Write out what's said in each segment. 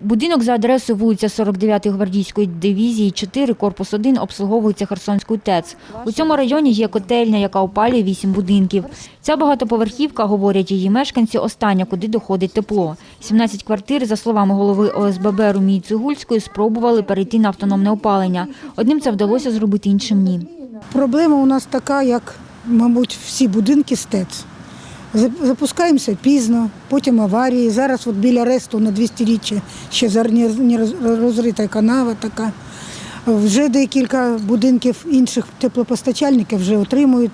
Будинок за адресою вулиця 49-ї гвардійської дивізії 4, корпус 1 обслуговується Херсонською ТЕЦ. У цьому районі є котельня, яка опалює 8 будинків. Ця багатоповерхівка, говорять її мешканці, остання, куди доходить тепло. 17 квартир, за словами голови ОСББ Румії Цигульської, спробували перейти на автономне опалення. Одним це вдалося зробити, іншим ні. Проблема у нас така, як, мабуть, всі будинки з ТЕЦ. За- Запускаємося пізно, потім аварії. Зараз от біля ресту на 200-річчя ще зар- не роз- не роз- розрита канава така. Вже декілька будинків інших теплопостачальників вже отримують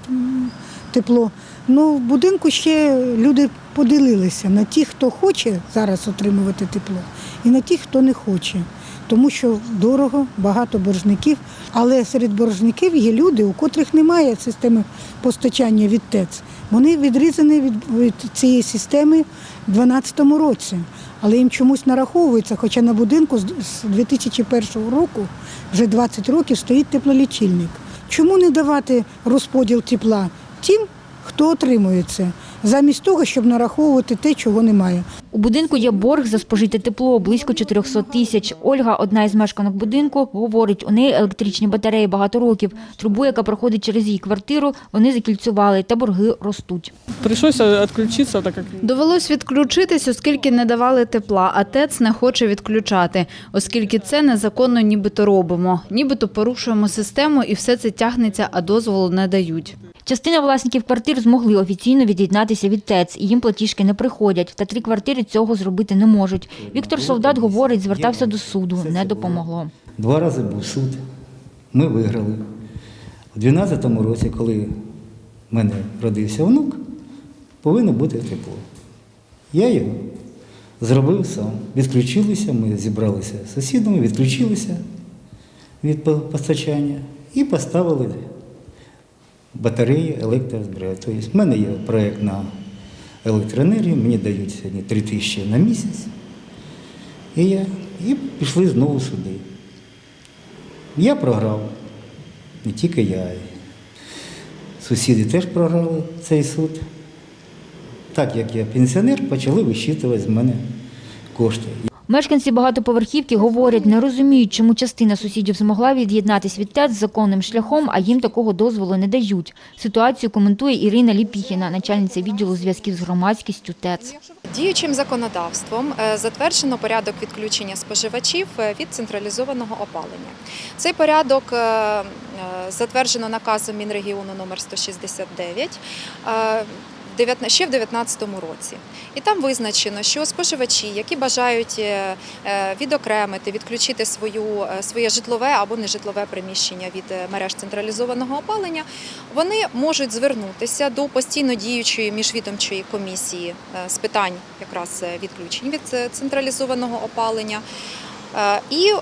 тепло. Ну, в будинку ще люди поділилися на тих, хто хоче зараз отримувати тепло, і на тих, хто не хоче. Тому що дорого, багато боржників, але серед боржників є люди, у котрих немає системи постачання від ТЕЦ. Вони відрізані від, від цієї системи в 2012 році, але їм чомусь нараховується, хоча на будинку з з 2001 року вже 20 років стоїть теплолічильник. Чому не давати розподіл тепла тим, хто отримує це, замість того, щоб нараховувати те, чого немає? У будинку є борг за спожите тепло близько 400 тисяч. Ольга, одна із мешканок будинку, говорить, у неї електричні батареї багато років. Трубу, яка проходить через її квартиру, вони закільцювали, та борги ростуть. Пришлося відключитися, так як Довелось відключитись, оскільки не давали тепла, а ТЕЦ не хоче відключати, оскільки це незаконно нібито робимо. Нібито порушуємо систему і все це тягнеться, а дозволу не дають. Частина власників квартир змогли офіційно від'єднатися від ТЕЦ, і їм платіжки не приходять. Та три квартири цього зробити не можуть. Віктор Солдат говорить, звертався до суду, не допомогло. Два рази був суд. Ми виграли. У 12-му році, коли в мене родився онук, повинно бути тепло. Я його зробив сам. Відключилися, ми зібралися з сусідами, відключилися від постачання і поставили батареї електрозбирання. Тобто в мене є проєкт на електроенергію, мені дають сьогодні 3 тисячі на місяць. І, я, і пішли знову суди. Я програв, не тільки я. Сусіди теж програли цей суд. Так як я пенсіонер, почали вищитувати з мене кошти. Мешканці багатоповерхівки говорять, не розуміють, чому частина сусідів змогла від'єднатись від ТЕЦ законним шляхом, а їм такого дозволу не дають. Ситуацію коментує Ірина Ліпіхіна, начальниця відділу зв'язків з громадськістю ТЕЦ. Діючим законодавством е, затверджено порядок відключення споживачів е, від централізованого опалення. Цей порядок е, затверджено наказом Мінрегіону номер 169 е, в дев'ятна- ще в 2019 році. І там визначено, що споживачі, які бажають е, е, відокремити, відключити свою, е, своє житлове або нежитлове приміщення від мереж централізованого опалення, вони можуть звернутися до постійно діючої міжвідомчої комісії з питань якраз відключень від централізованого опалення. І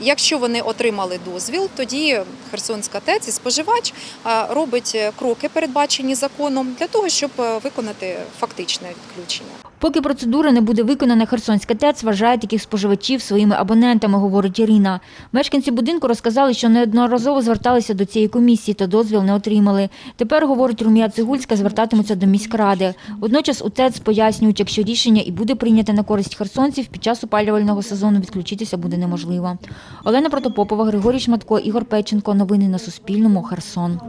якщо вони отримали дозвіл, тоді Херсонська ТЕЦ і споживач е, робить е, кроки, передбачені законом, для того, щоб е, виконати фактичне відключення. Поки процедура не буде виконана, Херсонська ТЕЦ вважає таких споживачів своїми абонентами, говорить Ірина. Мешканці будинку розказали, що неодноразово зверталися до цієї комісії та дозвіл не отримали. Тепер, говорить Румія Цигульська, звертатимуться до міськради. Водночас у ТЕЦ пояснюють, якщо рішення і буде прийняте на користь херсонців, під час опалювального сезону відключитися буде неможливо. Олена Протопопова, Григорій Шматко, Ігор Печенко. Новини на Суспільному. Херсон.